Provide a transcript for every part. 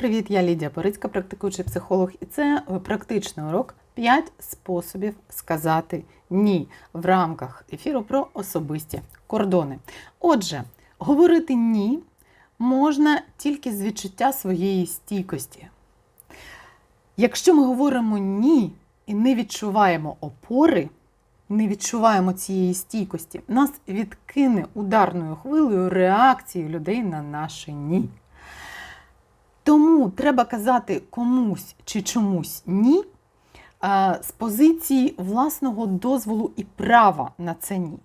Привіт, я Лідія Порицька, практикуючий психолог, і це практичний урок 5 способів сказати ні в рамках ефіру про особисті кордони. Отже, говорити ні можна тільки з відчуття своєї стійкості. Якщо ми говоримо ні і не відчуваємо опори, не відчуваємо цієї стійкості, нас відкине ударною хвилею реакції людей на наше ні. Тому треба казати комусь чи чомусь ні з позиції власного дозволу і права на це ні.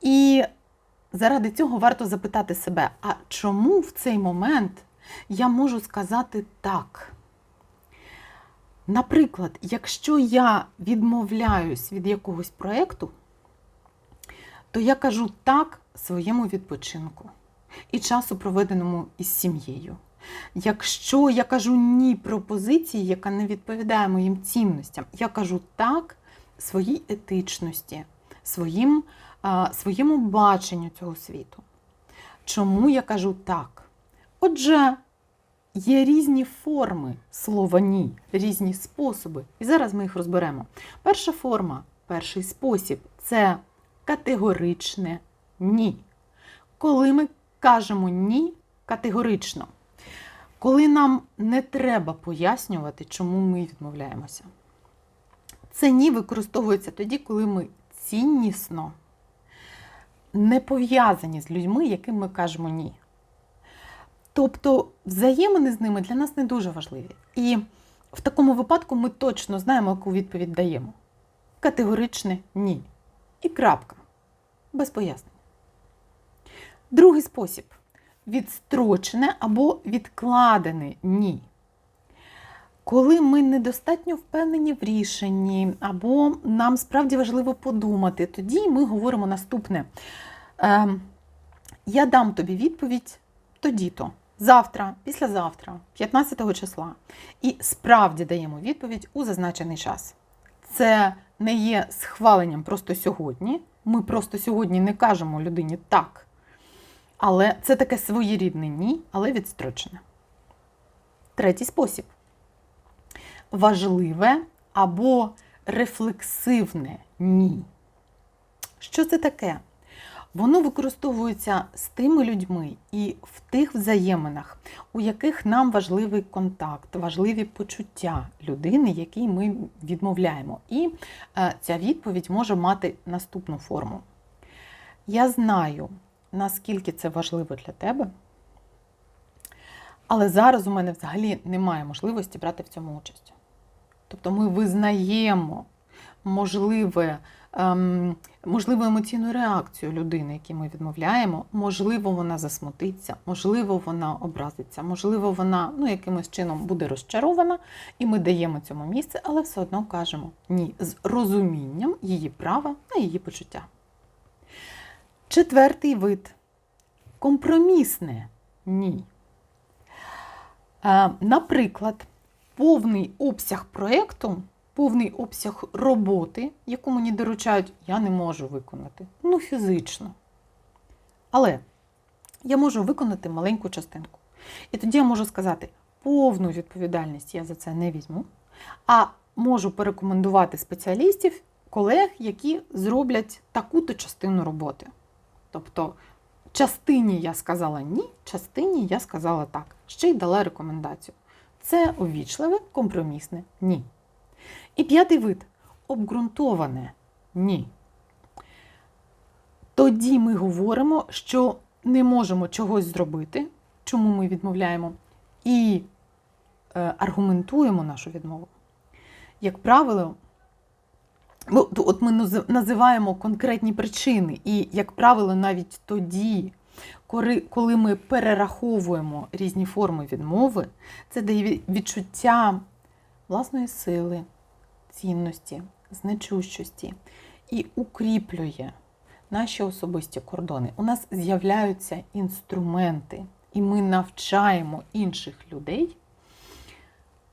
І заради цього варто запитати себе, а чому в цей момент я можу сказати так? Наприклад, якщо я відмовляюсь від якогось проєкту, то я кажу так своєму відпочинку і часу, проведеному із сім'єю. Якщо я кажу ні пропозиції, яка не відповідає моїм цінностям, я кажу так своїй етичності, своїм, своєму баченню цього світу. Чому я кажу так? Отже, є різні форми слова ні, різні способи. І зараз ми їх розберемо. Перша форма, перший спосіб це категоричне ні. Коли ми кажемо ні категорично, коли нам не треба пояснювати, чому ми відмовляємося. Це ні використовується тоді, коли ми ціннісно не пов'язані з людьми, яким ми кажемо ні. Тобто взаємини з ними для нас не дуже важливі. І в такому випадку ми точно знаємо, яку відповідь даємо. Категоричне ні. І крапка. Без пояснень. Другий спосіб відстрочене або відкладене ні. Коли ми недостатньо впевнені в рішенні, або нам справді важливо подумати, тоді ми говоримо наступне. Е, я дам тобі відповідь тоді-то, завтра, післязавтра, 15 числа. І справді даємо відповідь у зазначений час. Це не є схваленням просто сьогодні. Ми просто сьогодні не кажемо людині так. Але це таке своєрідне ні, але відстрочене. Третій спосіб. Важливе або рефлексивне ні. Що це таке? Воно використовується з тими людьми і в тих взаєминах, у яких нам важливий контакт, важливі почуття людини, якій ми відмовляємо. І е, ця відповідь може мати наступну форму. Я знаю, наскільки це важливо для тебе. Але зараз у мене взагалі немає можливості брати в цьому участь. Тобто ми визнаємо можливе, ем, можливу емоційну реакцію людини, якій ми відмовляємо. Можливо, вона засмутиться, можливо, вона образиться, можливо, вона ну, якимось чином буде розчарована, і ми даємо цьому місце, але все одно кажемо ні з розумінням її права на її почуття. Четвертий вид компромісне ні. Е, наприклад, повний обсяг проєкту, повний обсяг роботи, яку мені доручають, я не можу виконати. Ну, фізично. Але я можу виконати маленьку частинку. І тоді я можу сказати, повну відповідальність я за це не візьму, а можу порекомендувати спеціалістів, колег, які зроблять таку-то частину роботи. Тобто, частині я сказала ні, частині я сказала так. Ще й дала рекомендацію. Це увічливе, компромісне ні. І п'ятий вид обґрунтоване ні. Тоді ми говоримо, що не можемо чогось зробити, чому ми відмовляємо, і е, аргументуємо нашу відмову. Як правило, Ну, От ми називаємо конкретні причини, і, як правило, навіть тоді, коли ми перераховуємо різні форми відмови, це дає відчуття власної сили, цінності, значущості і укріплює наші особисті кордони. У нас з'являються інструменти, і ми навчаємо інших людей,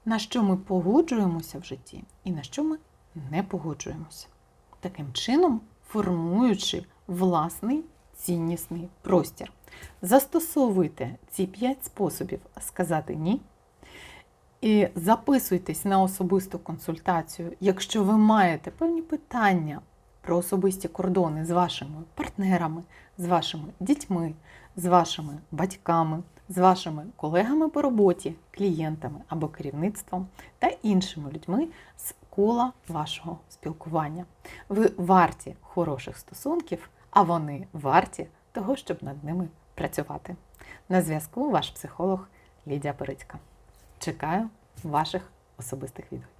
на що ми погоджуємося в житті і на що ми не погоджуємося. Таким чином, формуючи власний ціннісний простір. Застосовуйте ці 5 способів сказати ні. І записуйтесь на особисту консультацію, якщо ви маєте певні питання про особисті кордони з вашими партнерами, з вашими дітьми, з вашими батьками, з вашими колегами по роботі, клієнтами або керівництвом та іншими людьми з кола вашого спілкування. Ви варті хороших стосунків, а вони варті того, щоб над ними працювати. На зв'язку ваш психолог Лідія Перецька. Чекаю ваших особистих відгуків.